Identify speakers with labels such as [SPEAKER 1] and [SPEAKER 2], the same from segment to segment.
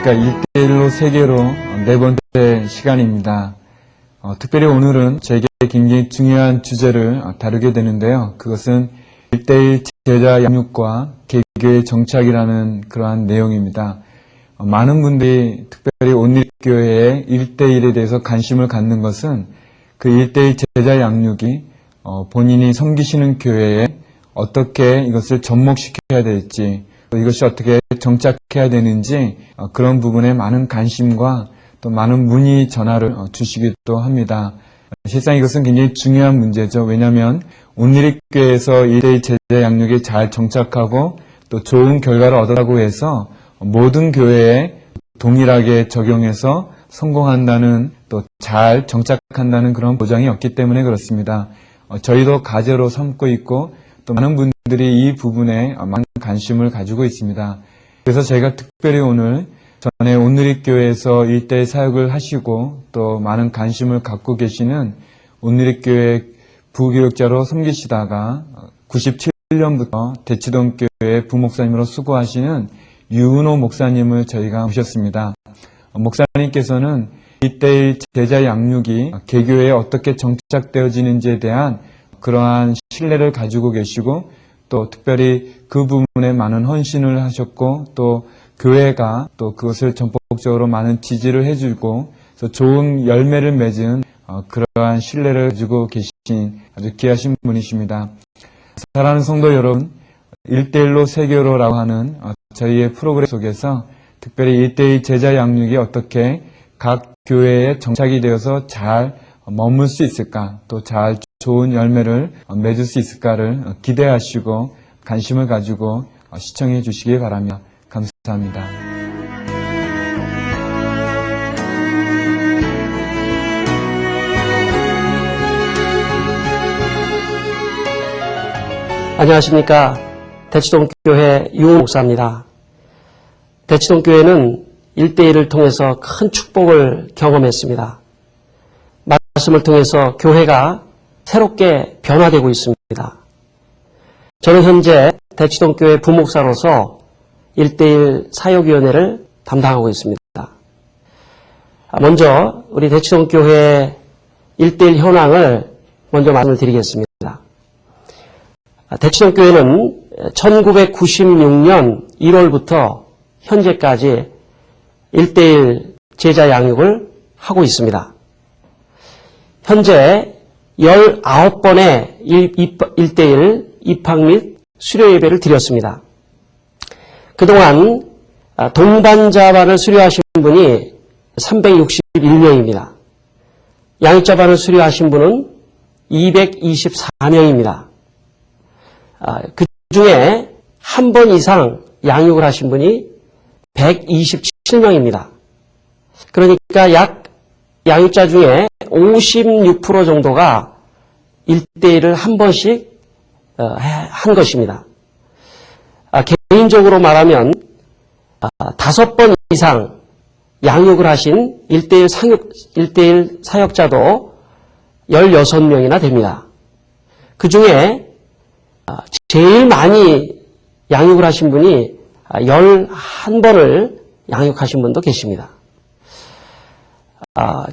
[SPEAKER 1] 안녕하십니까. 1대1로 세계로 네 번째 시간입니다. 어, 특별히 오늘은 제게 굉장히 중요한 주제를 어, 다루게 되는데요. 그것은 1대1 제자 양육과 개교의 정착이라는 그러한 내용입니다. 어, 많은 분들이 특별히 온리교회의 1대1에 대해서 관심을 갖는 것은 그 1대1 제자 양육이 어, 본인이 섬기시는 교회에 어떻게 이것을 접목시켜야 될지 또 이것이 어떻게 정착해야 되는지 어, 그런 부분에 많은 관심과 또 많은 문의 전화를 어, 주시기도 합니다. 실상 이것은 굉장히 중요한 문제죠. 왜냐하면 온누리교회에서 1대1 제자 양육에 잘 정착하고 또 좋은 결과를 얻으라고 해서 모든 교회에 동일하게 적용해서 성공한다는 또 잘 정착한다는 그런 보장이 없기 때문에 그렇습니다. 어, 저희도 가제로 삼고 있고 또 많은 분들이 이 부분에 많은 관심을 가지고 있습니다. 그래서 저희가 특별히 오늘 전에 온누리교회에서 일대 사역을 하시고 또 많은 관심을 갖고 계시는 온누리교회 부교육자로 섬기시다가 97년부터 대치동교회 부목사님으로 수고하시는 유은호 목사님을 저희가 모셨습니다. 목사님께서는 이때의 제자 양육이 개교에 어떻게 정착되어지는지에 대한 그러한 신뢰를 가지고 계시고 또 특별히 그 부분에 많은 헌신을 하셨고 또 교회가 또 그것을 전폭적으로 많은 지지를 해주고 그래서 좋은 열매를 맺은 어, 그러한 신뢰를 가지고 계신 아주 귀하신 분이십니다. 사랑하는 성도 여러분, 1대1로 세교로라고 하는 어, 저희의 프로그램 속에서 특별히 1대1 제자 양육이 어떻게 각 교회에 정착이 되어서 잘 머물 수 있을까, 또 잘 좋은 열매를 맺을 수 있을까를 기대하시고 관심을 가지고 시청해 주시기 바랍니다. 감사합니다.
[SPEAKER 2] 안녕하십니까. 대치동교회 유호 목사입니다. 대치동교회는 1대1을 통해서 큰 축복을 경험했습니다. 말씀을 통해서 교회가 새롭게 변화되고 있습니다. 저는 현재 대치동 교회 부목사로서 1대1 사역위원회를 담당하고 있습니다. 먼저 우리 대치동 교회 1대1 현황을 먼저 말씀을 드리겠습니다. 대치동 교회는 1996년 1월부터 현재까지 1대1 제자 양육을 하고 있습니다. 현재 19번의 1대1 입학 및 수료 예배를 드렸습니다. 그동안 동반자반을 수료하신 분이 361명입니다. 양육자반을 수료하신 분은 224명입니다. 그 중에 한 번 이상 양육을 하신 분이 127명입니다. 그러니까 약 양육자 중에 56% 정도가 1대1을 한 번씩 한 것입니다. 개인적으로 말하면 다섯 번 이상 양육을 하신 1대1 상육, 1대1 사역자도 16명이나 됩니다. 그 중에 제일 많이 양육을 하신 분이 11번을 양육하신 분도 계십니다.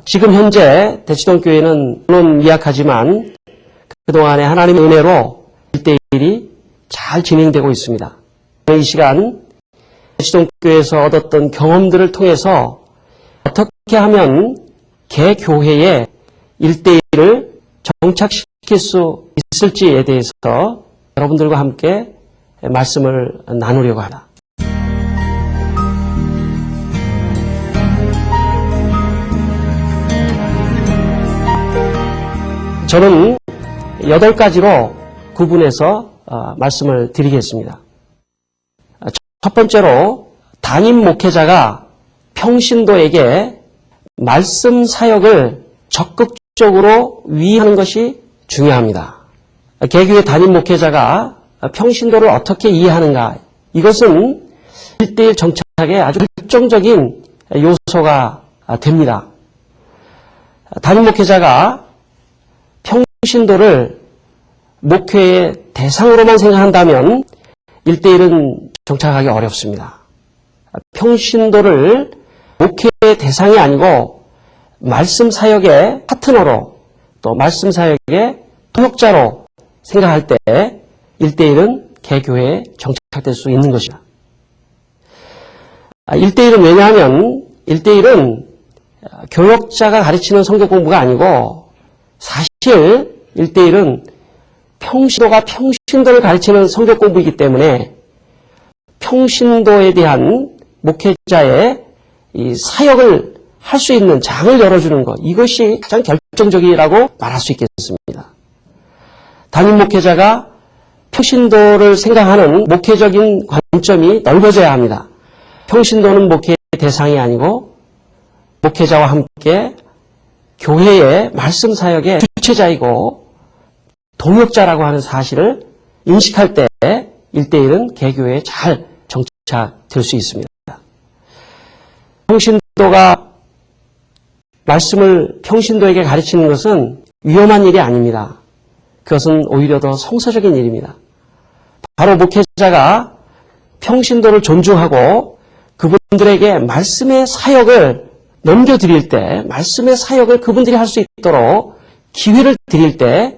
[SPEAKER 2] 지금 현재 대치동 교회는 물론 미약하지만 그동안의 하나님의 은혜로 1대1이 잘 진행되고 있습니다. 이 시간 대치동 교회에서 얻었던 경험들을 통해서 어떻게 하면 개교회에 1대1을 정착시킬 수 있을지에 대해서 여러분들과 함께 말씀을 나누려고 합니다. 저는 여덟 가지로 구분해서 어, 말씀을 드리겠습니다. 첫 번째로 담임 목회자가 평신도에게 말씀 사역을 적극적으로 위하는 것이 중요합니다. 개교의 담임 목회자가 평신도를 어떻게 이해하는가 이것은 1대1 정착에 아주 결정적인 요소가 됩니다. 담임 목회자가 평 신도를 목회의 대상으로만 생각한다면 1대1은 정착하기 어렵습니다. 평신도를 목회의 대상이 아니고 말씀 사역의 파트너로 또 말씀 사역의 통역자로 생각할 때 1대1은 개교회에 정착될 수 있는 것이다. 1대1은 왜냐하면 1대1은 교역자가 가르치는 성경 공부가 아니고 사실 1대1은 평신도가 평신도를 가르치는 성경 공부이기 때문에 평신도에 대한 목회자의 이 사역을 할 수 있는 장을 열어주는 것 이것이 가장 결정적이라고 말할 수 있겠습니다. 담임 목회자가 평신도를 생각하는 목회적인 관점이 넓어져야 합니다. 평신도는 목회의 대상이 아니고 목회자와 함께 교회의 말씀 사역의 주체자이고 동역자라고 하는 사실을 인식할 때 1대1은 개교에 잘 정착될 수 있습니다. 평신도가 말씀을 평신도에게 가르치는 것은 위험한 일이 아닙니다. 그것은 오히려 더 성서적인 일입니다. 바로 목회자가 평신도를 존중하고 그분들에게 말씀의 사역을 넘겨드릴 때, 말씀의 사역을 그분들이 할 수 있도록 기회를 드릴 때,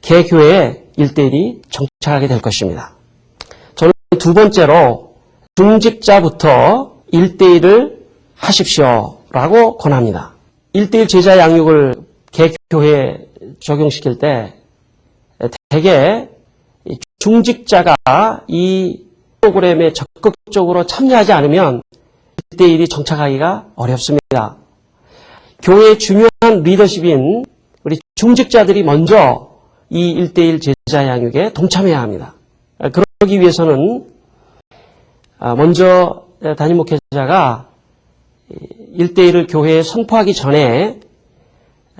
[SPEAKER 2] 개교회에 일대일이 정착하게 될 것입니다. 저는 두 번째로 중직자부터 일대일을 하십시오 라고 권합니다. 일대일 제자 양육을 개교회에 적용시킬 때 대개 중직자가 이 프로그램에 적극적으로 참여하지 않으면 1대1이 정착하기가 어렵습니다. 교회의 중요한 리더십인 우리 중직자들이 먼저 이 1대1 제자 양육에 동참해야 합니다. 그러기 위해서는 아, 먼저 담임 목회자가 1대1을 교회에 선포하기 전에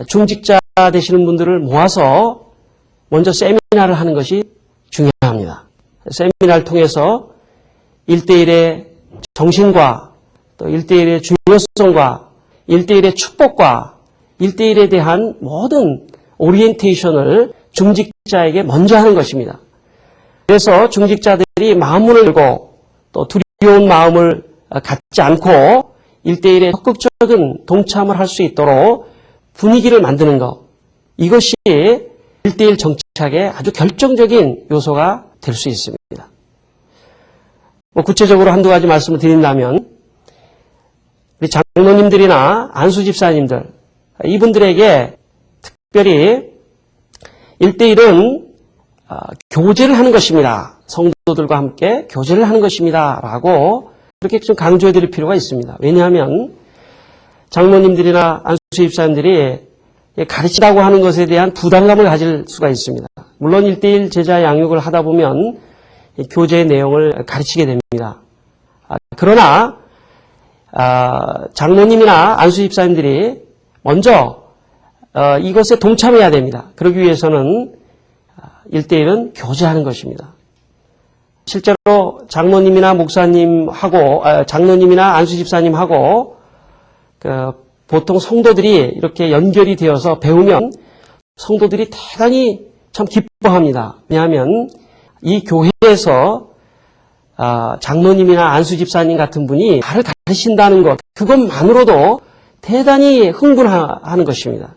[SPEAKER 2] 중직자 되시는 분들을 모아서 먼저 세미나를 하는 것이 중요합니다. 세미나를 통해서 1대1의 정신과 또 1대1의 중요성과 1대1의 축복과 1대1에 대한 모든 오리엔테이션을 중직자에게 먼저 하는 것입니다. 그래서 중직자들이 마음문을 열고 또 두려운 마음을 갖지 않고 1대1에 적극적인 동참을 할 수 있도록 분위기를 만드는 것. 이것이 1대1 정착의 아주 결정적인 요소가 될 수 있습니다. 뭐 구체적으로 한두 가지 말씀을 드린다면 우리 장로님들이나 안수 집사님들 이분들에게 특별히 1대1은 아, 교제를 하는 것입니다. 성도들과 함께 교제를 하는 것입니다. 라고 그렇게 좀 강조해 드릴 필요가 있습니다. 왜냐하면 장로님들이나 안수 집사님들이 가르치다고 하는 것에 대한 부담감을 가질 수가 있습니다. 물론 1대1 제자 양육을 하다 보면 교제의 내용을 가르치게 됩니다. 아, 그러나 아, 장로님이나 안수 집사님들이 먼저 어, 이것에 동참해야 됩니다. 그러기 위해서는 1대1은 교제하는 것입니다. 실제로 장로님이나 목사님하고 아, 장로님이나 안수 집사님하고 그 보통 성도들이 이렇게 연결이 되어서 배우면 성도들이 대단히 참 기뻐합니다. 왜냐하면 이 교회에서 아, 장로님이나 안수 집사님 같은 분이 나를 가르친다는 것 그것만으로도 대단히 흥분하는 것입니다.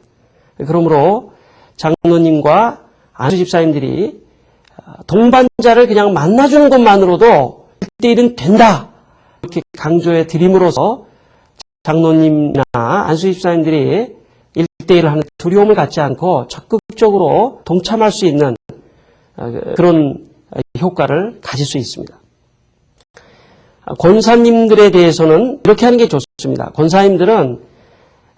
[SPEAKER 2] 그러므로 장로님과 안수 집사님들이 동반자를 그냥 만나주는 것만으로도 1대1은 된다. 이렇게 강조해 드림으로써 장로님이나 안수 집사님들이 1대1을 하는 두려움을 갖지 않고 적극적으로 동참할 수 있는 그런 효과를 가질 수 있습니다. 권사님들에 대해서는 이렇게 하는 게 좋습니다. 권사님들은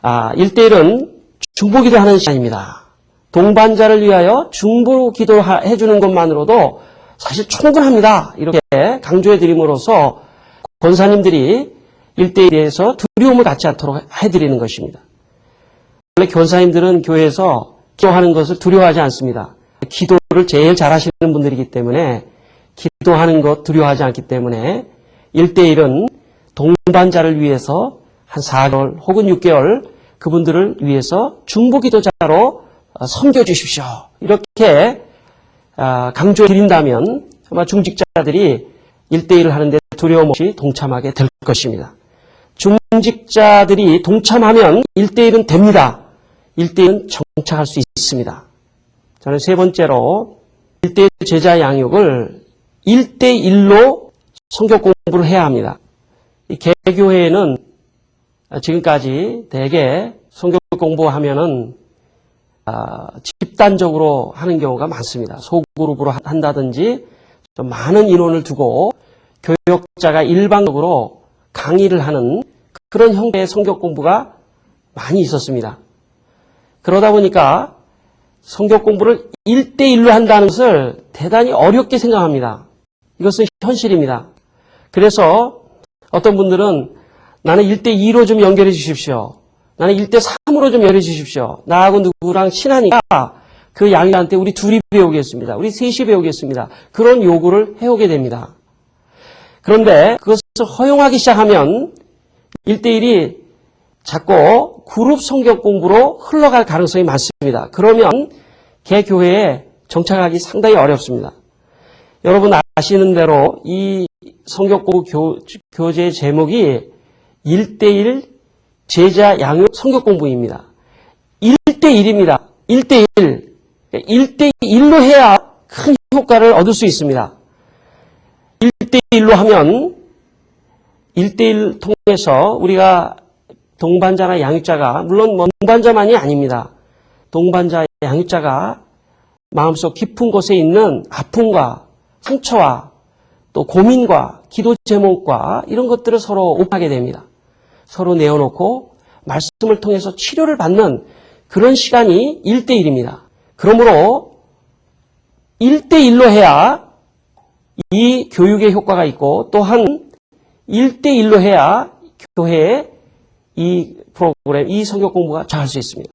[SPEAKER 2] 아, 1대1은 중보기도 하는 시간입니다. 동반자를 위하여 중보 기도 해 주는 것만으로도 사실 충분합니다. 이렇게 강조해 드림으로써 권사님들이 1대1에서 두려움을 갖지 않도록 해드리는 것입니다. 원래 권사님들은 교회에서 기도하는 것을 두려워하지 않습니다. 기도를 제일 잘하시는 분들이기 때문에 기도하는 것 두려워하지 않기 때문에 1대1은 동반자를 위해서 한 4개월 혹은 6개월 그분들을 위해서 중보기도자로 섬겨주십시오. 이렇게 강조해 드린다면 아마 중직자들이 1대1을 하는데 두려움 없이 동참하게 될 것입니다. 중직자들이 동참하면 1대1은 됩니다. 1대1은 정착할 수 있습니다. 저는 세 번째로 1대1 제자 양육을 1대1로 성격 공부를 해야 합니다. 이 개교회에는 지금까지 대개 성격 공부하면은 아, 집단적으로 하는 경우가 많습니다. 소그룹으로 한다든지 좀 많은 인원을 두고 교역자가 일방적으로 강의를 하는 그런 형태의 성격 공부가 많이 있었습니다. 그러다 보니까 성격 공부를 1대1로 한다는 것을 대단히 어렵게 생각합니다. 이것은 현실입니다. 그래서 어떤 분들은 나는 1대2로 좀 연결해 주십시오. 나는 1대3으로 좀 연결해 주십시오. 나하고 누구랑 친하니까 그 양이한테 우리 둘이 배우겠습니다. 우리 셋이 배우겠습니다. 그런 요구를 해오게 됩니다. 그런데 그것을 허용하기 시작하면 1대1이 자꾸 그룹 성격 공부로 흘러갈 가능성이 많습니다. 그러면 개 교회에 정착하기 상당히 어렵습니다. 여러분 아시는 대로 이 성격 공부 교, 교재의 제목이 1대1 제자 양육 성격 공부입니다. 1대1입니다. 1대1. 1대1로 해야 큰 효과를 얻을 수 있습니다. 1대1로 하면 1대1 통해서 우리가 동반자나 양육자가 물론 뭐 동반자만이 아닙니다. 동반자 양육자가 마음속 깊은 곳에 있는 아픔과 상처와 또 고민과 기도 제목과 이런 것들을 서로 오하게 됩니다. 서로 내어놓고 말씀을 통해서 치료를 받는 그런 시간이 1대1입니다. 그러므로 1대1로 해야 이 교육의 효과가 있고 또한 1대1로 해야 교회에 이 프로그램, 이 성격 공부가 잘 할 수 있습니다.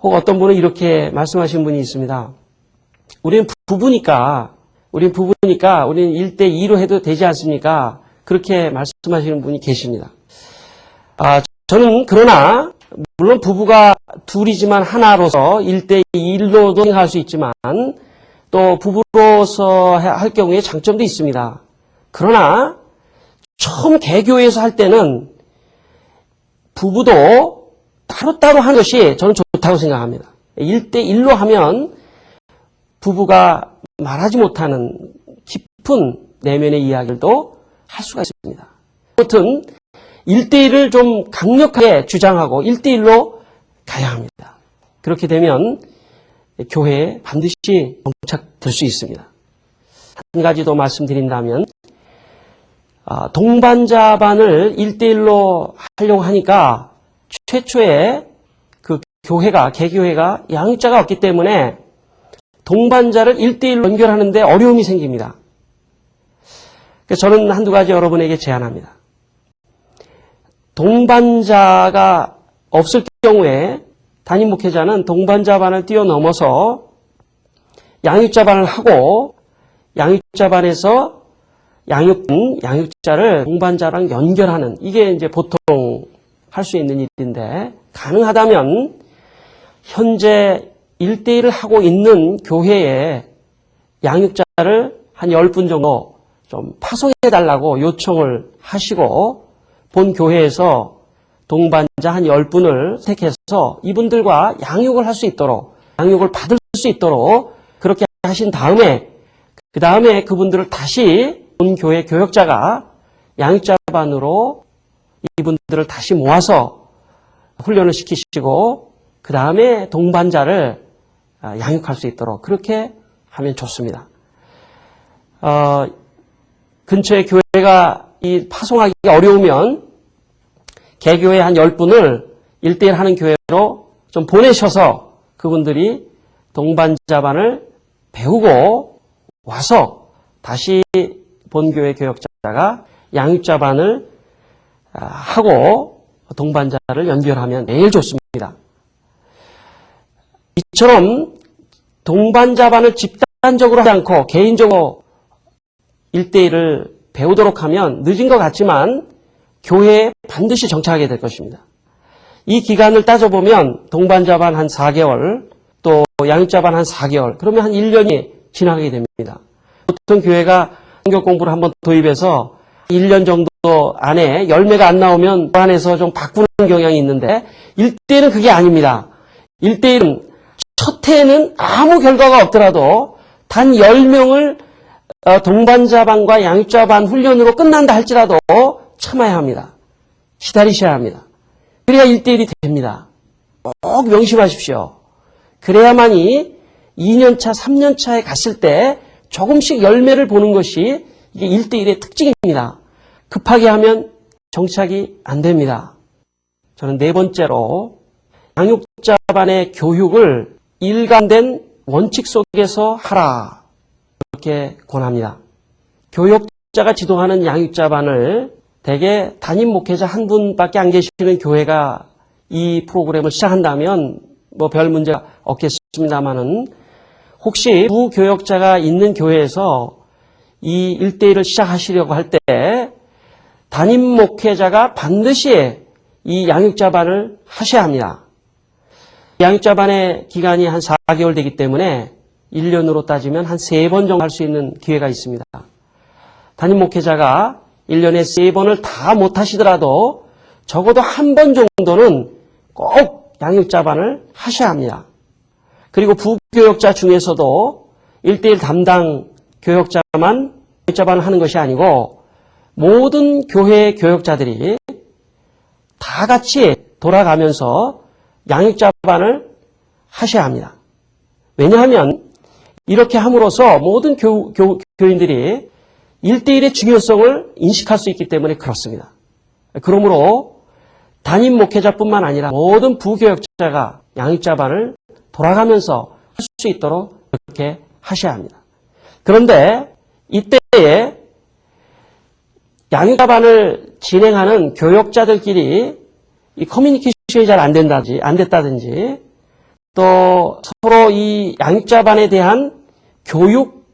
[SPEAKER 2] 혹 어떤 분은 이렇게 말씀하신 분이 있습니다. 우리는 부부니까, 우리는 부부니까, 우리는 1대2로 해도 되지 않습니까? 그렇게 말씀하시는 분이 계십니다. 아, 저는 그러나, 물론 부부가 둘이지만 하나로서 1대1로도 행할 수 있지만, 또 부부로서 할 경우에 장점도 있습니다. 그러나, 처음 개교에서 할 때는 부부도 따로따로 하는 것이 저는 좋다고 생각합니다. 1대1로 하면 부부가 말하지 못하는 깊은 내면의 이야기들도 할 수가 있습니다. 아무튼 1대1을 좀 강력하게 주장하고 1대1로 가야 합니다. 그렇게 되면 교회에 반드시 정착될 수 있습니다. 한 가지 더 말씀드린다면 아, 동반자반을 1대1로 하려고 하니까 최초에 그 교회가, 개교회가 양육자가 없기 때문에 동반자를 1대1로 연결하는데 어려움이 생깁니다. 저는 한두 가지 여러분에게 제안합니다. 동반자가 없을 경우에 담임 목회자는 동반자 반을 뛰어넘어서 양육자 반을 하고 양육자 반에서 양육, 양육자를 동반자랑 연결하는 이게 이제 보통 할 수 있는 일인데 가능하다면 현재 1대1을 하고 있는 교회에 양육자를 한 10분 정도 좀 파송해 달라고 요청을 하시고 본 교회에서 동반자 한 10분을 택해서 이분들과 양육을 할 수 있도록 양육을 받을 수 있도록 그렇게 하신 다음에 그 다음에 그분들을 다시 본 교회 교역자가 양육자 반으로 이분들을 다시 모아서 훈련을 시키시고 그 다음에 동반자를 양육할 수 있도록 그렇게 하면 좋습니다. 어, 근처에 교회가 이 파송하기가 어려우면 개교회 한 10분을 1대1 하는 교회로 좀 보내셔서 그분들이 동반자반을 배우고 와서 다시 본교회 교역자가 양육자반을 하고 동반자를 연결하면 매일 좋습니다. 이처럼 동반 자반을 집단적으로 하지 않고 개인적으로 1대1을 배우도록 하면 늦은 것 같지만 교회에 반드시 정착하게 될 것입니다. 이 기간을 따져보면 동반 자반 한 4개월, 또 양육 자반 한 4개월, 그러면 한 1년이 지나게 됩니다. 보통 교회가 성경 공부를 한번 도입해서 1년 정도 안에 열매가 안 나오면 그 안에서 좀 바꾸는 경향이 있는데 1대1은 그게 아닙니다. 1대1은 첫 해에는 아무 결과가 없더라도 단 10명을 어, 동반자반과 양육자반 훈련으로 끝난다 할지라도 참아야 합니다. 기다리셔야 합니다. 그래야 1대1이 됩니다. 꼭 명심하십시오. 그래야만이 2년차, 3년차에 갔을 때 조금씩 열매를 보는 것이 이게 1대1의 특징입니다. 급하게 하면 정착이 안 됩니다. 저는 네 번째로 양육자반의 교육을 일관된 원칙 속에서 하라. 이렇게 권합니다. 교육자가 지도하는 양육자반을 대개 담임 목회자 한 분밖에 안 계시는 교회가 이 프로그램을 시작한다면 뭐 별 문제가 없겠습니다만은 혹시 부 교역자가 있는 교회에서 이 1대1을 시작하시려고 할 때 담임 목회자가 반드시 이 양육자반을 하셔야 합니다. 양육자반의 기간이 한 4개월 되기 때문에 1년으로 따지면 한 3번 정도 할 수 있는 기회가 있습니다. 담임 목회자가 1년에 3번을 다 못하시더라도 적어도 한 번 정도는 꼭 양육자반을 하셔야 합니다. 그리고 부교역자 중에서도 1대1 담당 교역자만 교역자반을 하는 것이 아니고 모든 교회 교역자들이 다 같이 돌아가면서 양육 자반을 하셔야 합니다. 왜냐하면 이렇게 함으로써 모든 교, 교, 교인들이 1대1의 중요성을 인식할 수 있기 때문에 그렇습니다. 그러므로 담임 목회자뿐만 아니라 모든 부교역자가 양육자반을 돌아가면서 할 수 있도록 그렇게 하셔야 합니다. 그런데 이때에 양육자반을 진행하는 교역자들끼리 이 커뮤니케이션 이 잘 안 된다든지, 안 됐다든지, 또 서로 이 양육자반에 대한 교육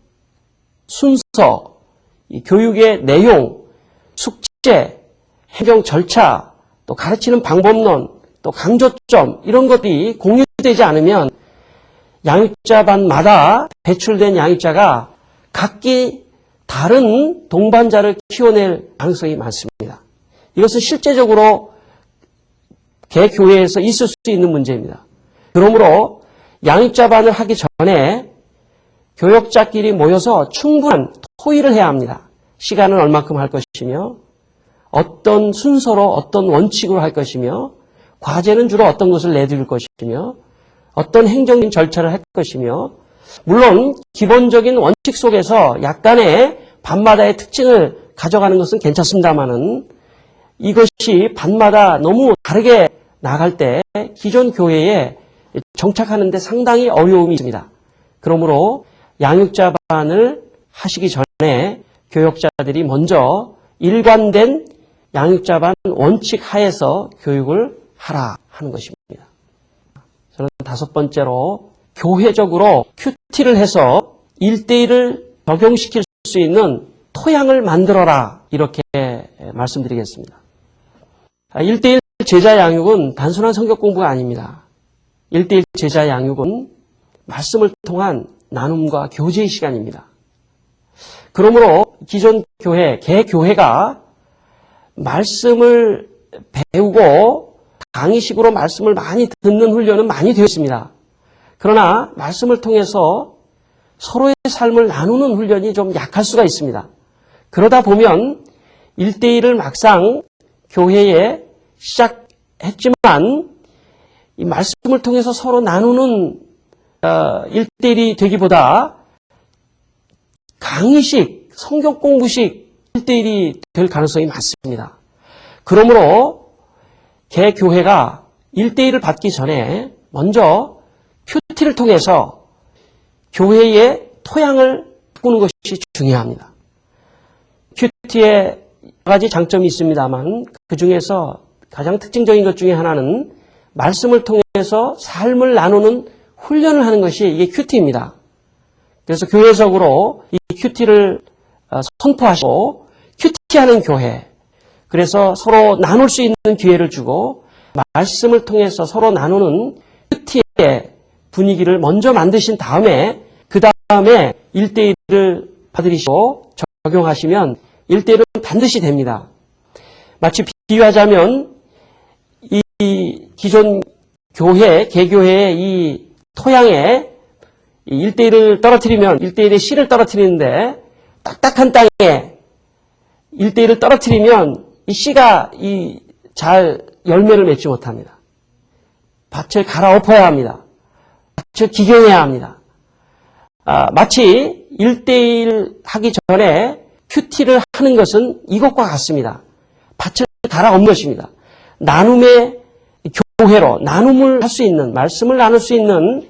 [SPEAKER 2] 순서, 이 교육의 내용, 숙제, 행정 절차, 또 가르치는 방법론, 또 강조점, 이런 것들이 공유되지 않으면 양육자반마다 배출된 양육자가 각기 다른 동반자를 키워낼 가능성이 많습니다. 이것은 실제적으로 개교회에서 있을 수 있는 문제입니다. 그러므로 양육자반을 하기 전에 교역자끼리 모여서 충분한 토의를 해야 합니다. 시간은 얼마큼 할 것이며 어떤 순서로 어떤 원칙으로 할 것이며 과제는 주로 어떤 것을 내드릴 것이며 어떤 행정적인 절차를 할 것이며 물론 기본적인 원칙 속에서 약간의 반마다의 특징을 가져가는 것은 괜찮습니다만은 이것이 반마다 너무 다르게 나갈 때 기존 교회에 정착하는 데 상당히 어려움이 있습니다. 그러므로 양육자 반을 하시기 전에 교역자들이 먼저 일관된 양육자 반 원칙 하에서 교육을 하라 하는 것입니다. 저는 다섯 번째로 교회적으로 큐티를 해서 1대1을 적용시킬 수 있는 토양을 만들어라 이렇게 말씀드리겠습니다. 1대1 제자 양육은 단순한 성격 공부가 아닙니다. 1대1 제자 양육은 말씀을 통한 나눔과 교제의 시간입니다. 그러므로 기존 교회, 개교회가 말씀을 배우고 강의식으로 말씀을 많이 듣는 훈련은 많이 되어 있습니다. 그러나 말씀을 통해서 서로의 삶을 나누는 훈련이 좀 약할 수가 있습니다. 그러다 보면 1대1을 막상 교회에 시작했지만 이 말씀을 통해서 서로 나누는 1대1이 되기보다 강의식, 성경 공부식 1대1이 될 가능성이 많습니다. 그러므로 개교회가 1대1을 받기 전에 먼저 큐티를 통해서 교회의 토양을 바꾸는 것이 중요합니다. 큐티에 여러 가지 장점이 있습니다만 그 중에서 가장 특징적인 것 중에 하나는 말씀을 통해서 삶을 나누는 훈련을 하는 것이 이게 큐티입니다. 그래서 교회적으로 이 큐티를 어, 선포하시고 큐티하는 교회. 그래서 서로 나눌 수 있는 기회를 주고 말씀을 통해서 서로 나누는 큐티의 분위기를 먼저 만드신 다음에 그 다음에 1대1을 받으시고 적용하시면 1대1은 반드시 됩니다. 마치 비유하자면 이 기존 교회, 개교회의 이 토양에 1대1을 떨어뜨리면 1대1의 씨를 떨어뜨리는데 딱딱한 땅에 1대1을 떨어뜨리면 이 씨가 이 잘 열매를 맺지 못합니다. 밭을 갈아엎어야 합니다. 밭을 기경해야 합니다. 아, 마치 1대1 하기 전에 큐티를 하는 것은 이것과 같습니다. 밭을 갈아엎는 것입니다. 나눔의 교회로 나눔을 할 수 있는 말씀을 나눌 수 있는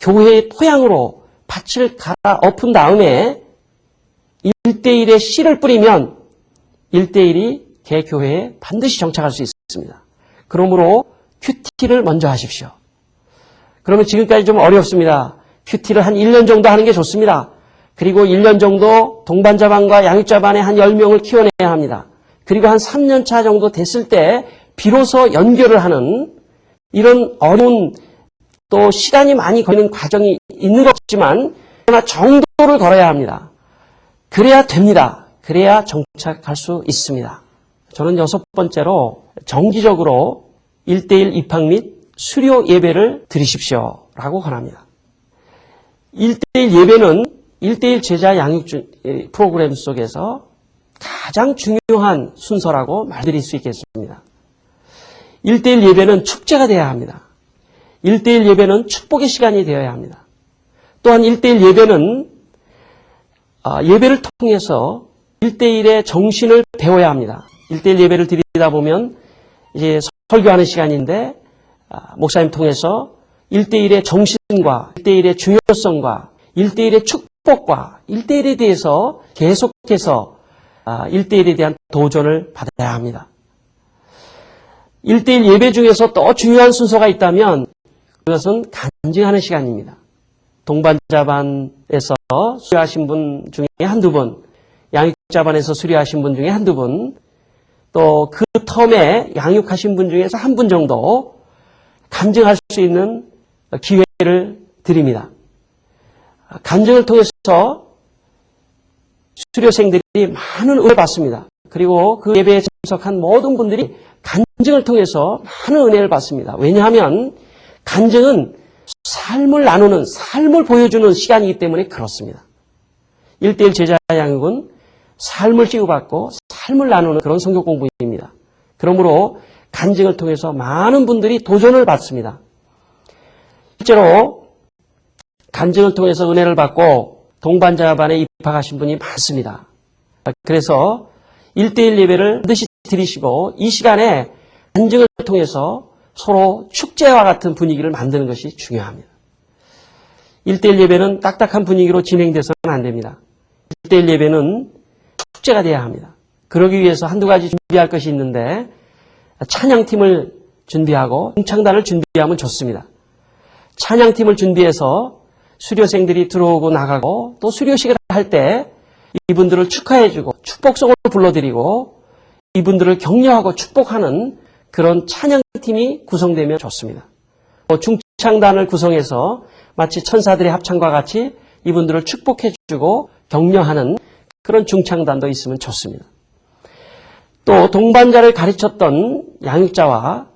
[SPEAKER 2] 교회의 토양으로 밭을 갈아 엎은 다음에 1대1의 씨를 뿌리면 1대1이 개교회에 반드시 정착할 수 있습니다. 그러므로 큐티를 먼저 하십시오. 그러면 지금까지 좀 어렵습니다. 큐티를 한 1년 정도 하는 게 좋습니다. 그리고 1년 정도 동반자반과 양육자반에 한 10명을 키워내야 합니다. 그리고 한 3년 차 정도 됐을 때 비로소 연결을 하는 이런 어려운 또 시간이 많이 걸리는 과정이 있는 것 같지만 그러나 정도를 걸어야 합니다. 그래야 됩니다. 그래야 정착할 수 있습니다. 저는 여섯 번째로 정기적으로 1대1 입학 및 수료 예배를 드리십시오. 라고 권합니다. 1대1 예배는 1대1 제자 양육 프로그램 속에서 가장 중요한 순서라고 말드릴 수 있겠습니다. 1대1 예배는 축제가 되어야 합니다. 1대1 예배는 축복의 시간이 되어야 합니다. 또한 1대1 예배는 아, 예배를 통해서 1대1의 정신을 배워야 합니다. 1대1 예배를 드리다 보면 이제 설교하는 시간인데 아, 목사님 통해서 1대1의 정신과 1대1의 중요성과 1대1의 축복과 1대1에 대해서 계속해서 아, 1대1에 대한 도전을 받아야 합니다. 1대1 예배 중에서 또 중요한 순서가 있다면 그것은 간증하는 시간입니다. 동반자반에서 수료하신 분 중에 한두 분, 양육자반에서 수료하신 분 중에 한두 분, 또 그 텀에 양육하신 분 중에서 한 분 정도 간증할 수 있는 기회를 드립니다. 간증을 통해서 수료생들이 많은 은혜를 받습니다. 그리고 그 예배에 참석한 모든 분들이 간증을 통해서 많은 은혜를 받습니다. 왜냐하면 간증은 삶을 나누는, 삶을 보여주는 시간이기 때문에 그렇습니다. 1대1 제자 양육은 삶을 치유받고 삶을 나누는 그런 성경 공부입니다. 그러므로 간증을 통해서 많은 분들이 도전을 받습니다. 실제로 간증을 통해서 은혜를 받고 동반자반에 입학하신 분이 많습니다. 그래서 1대1 예배를 반드시 드리시고 이 시간에 간증을 통해서 서로 축제와 같은 분위기를 만드는 것이 중요합니다. 1대1 예배는 딱딱한 분위기로 진행돼서는 안 됩니다. 1대1 예배는 축제가 돼야 합니다. 그러기 위해서 한두 가지 준비할 것이 있는데 찬양팀을 준비하고 창단을 준비하면 좋습니다. 찬양팀을 준비해서 수료생들이 들어오고 나가고 또 수료식을 할 때 이분들을 축하해주고 축복송을 불러드리고 이분들을 격려하고 축복하는 그런 찬양팀이 구성되면 좋습니다. 또 중창단을 구성해서 마치 천사들의 합창과 같이 이분들을 축복해주고 격려하는 그런 중창단도 있으면 좋습니다. 또 동반자를 가르쳤던 양육자와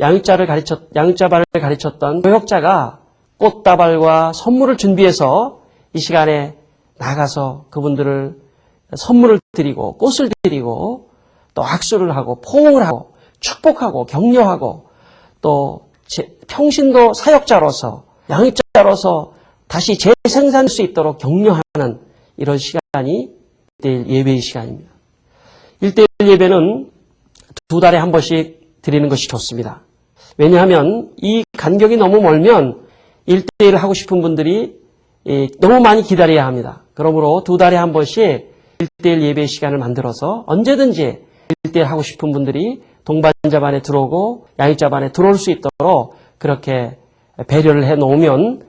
[SPEAKER 2] 양육자를 가르쳤 양육자반을 가르쳤던 교역자가 꽃다발과 선물을 준비해서 이 시간에 나가서 그분들을 선물을 드리고 꽃을 드리고 또 악수를 하고 포옹을 하고 축복하고 격려하고 또 제- 평신도 사역자로서 양육자로서 다시 재생산할 수 있도록 격려하는 이런 시간이 1대1 예배의 시간입니다. 1대1 예배는 두 달에 한 번씩 드리는 것이 좋습니다. 왜냐하면 이 간격이 너무 멀면 1대1을 하고 싶은 분들이 예, 너무 많이 기다려야 합니다. 그러므로 두 달에 한 번씩 1대1 예배 시간을 만들어서 언제든지 1대1 하고 싶은 분들이 동반자 반에 들어오고 양육자 반에 들어올 수 있도록 그렇게 배려를 해 놓으면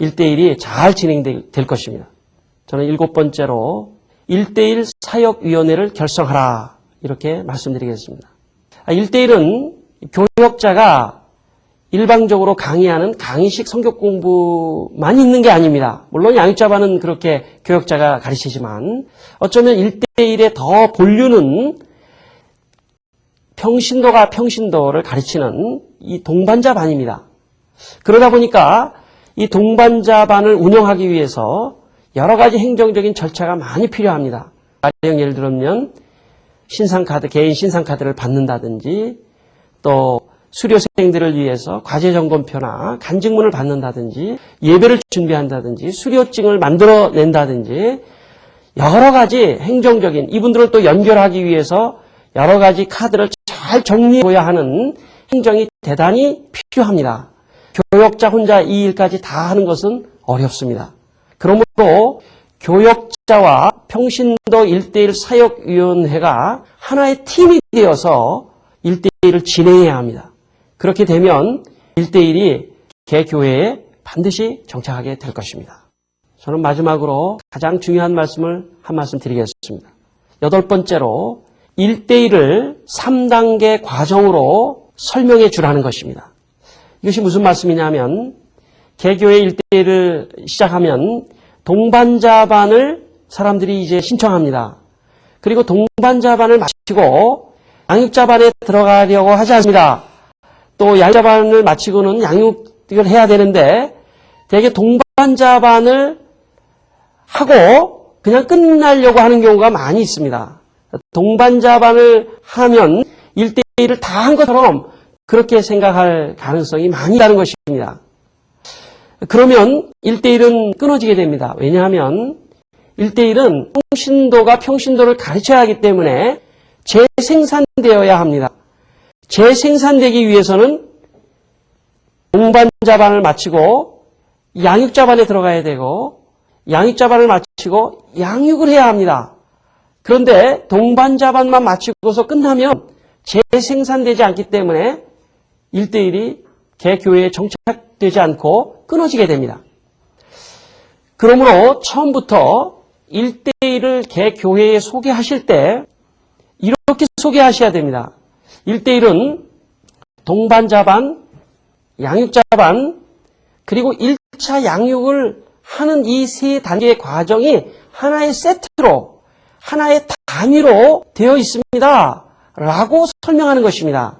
[SPEAKER 2] 1대1이 잘 진행될 것입니다. 저는 일곱 번째로 1대1 사역위원회를 결성하라. 이렇게 말씀드리겠습니다. 1대1은 교역자가 일방적으로 강의하는 강의식 성격 공부만 있는 게 아닙니다. 물론 양육자반은 그렇게 교역자가 가르치지만 어쩌면 1대1의 더 본류는 평신도가 평신도를 가르치는 이 동반자 반입니다. 그러다 보니까 이 동반자 반을 운영하기 위해서 여러 가지 행정적인 절차가 많이 필요합니다. 가령 예를 들면 신상카드, 개인 신상카드를 받는다든지 또 수료생들을 위해서 과제 점검표나 간증문을 받는다든지 예배를 준비한다든지 수료증을 만들어낸다든지 여러 가지 행정적인 이분들을 또 연결하기 위해서 여러 가지 카드를 잘 정리해야 하는 행정이 대단히 필요합니다. 교역자 혼자 이 일까지 다 하는 것은 어렵습니다. 그러므로 교역자와 평신도 1대1 사역위원회가 하나의 팀이 되어서 1대1을 진행해야 합니다. 그렇게 되면 1대1이 개교회에 반드시 정착하게 될 것입니다. 저는 마지막으로 가장 중요한 말씀을 한 말씀 드리겠습니다. 여덟 번째로 1대1을 3단계 과정으로 설명해 주라는 것입니다. 이것이 무슨 말씀이냐면 개교회 1대1을 시작하면 동반자반을 사람들이 이제 신청합니다. 그리고 동반자반을 마치고 양육자반에 들어가려고 하지 않습니다. 또 양육자반을 마치고는 양육을 해야 되는데 대개 동반자반을 하고 그냥 끝나려고 하는 경우가 많이 있습니다. 동반자반을 하면 1대1을 다 한 것처럼 그렇게 생각할 가능성이 많이 있다는 것입니다. 그러면 1대1은 끊어지게 됩니다. 왜냐하면 1대1은 평신도가 평신도를 가르쳐야 하기 때문에 재생산되어야 합니다. 재생산되기 위해서는 동반자반을 마치고 양육자반에 들어가야 되고 양육자반을 마치고 양육을 해야 합니다. 그런데 동반자반만 마치고서 끝나면 재생산되지 않기 때문에 1대1이 개교회에 정착되지 않고 끊어지게 됩니다. 그러므로 처음부터 1대1을 개교회에 소개하실 때 이렇게 소개하셔야 됩니다. 1대1은 동반자반, 양육자반, 그리고 1차 양육을 하는 이 세 단계의 과정이 하나의 세트로, 하나의 단위로 되어 있습니다. 라고 설명하는 것입니다.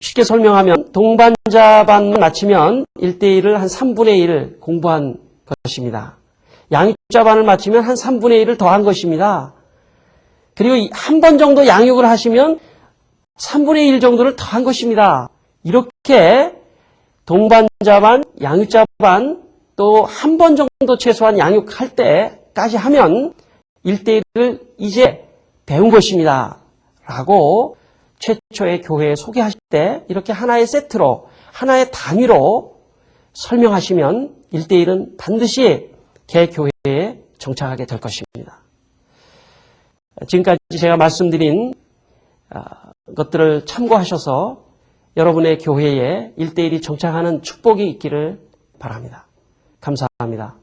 [SPEAKER 2] 쉽게 설명하면 동반자반 마치면 1대1을 한 3분의 1 공부한 것입니다. 양육자 반을 마치면 한 3분의 1을 더한 것입니다. 그리고 한 번 정도 양육을 하시면 3분의 1 정도를 더한 것입니다. 이렇게 동반자 반, 양육자 반 또 한 번 정도 최소한 양육할 때 까지 하면 1대1을 이제 배운 것입니다. 라고 최초의 교회에 소개하실 때 이렇게 하나의 세트로, 하나의 단위로 설명하시면 1대1은 반드시 개교회에 정착하게 될 것입니다. 지금까지 제가 말씀드린 아, 것들을 참고하셔서 여러분의 교회에 1대1이 정착하는 축복이 있기를 바랍니다. 감사합니다.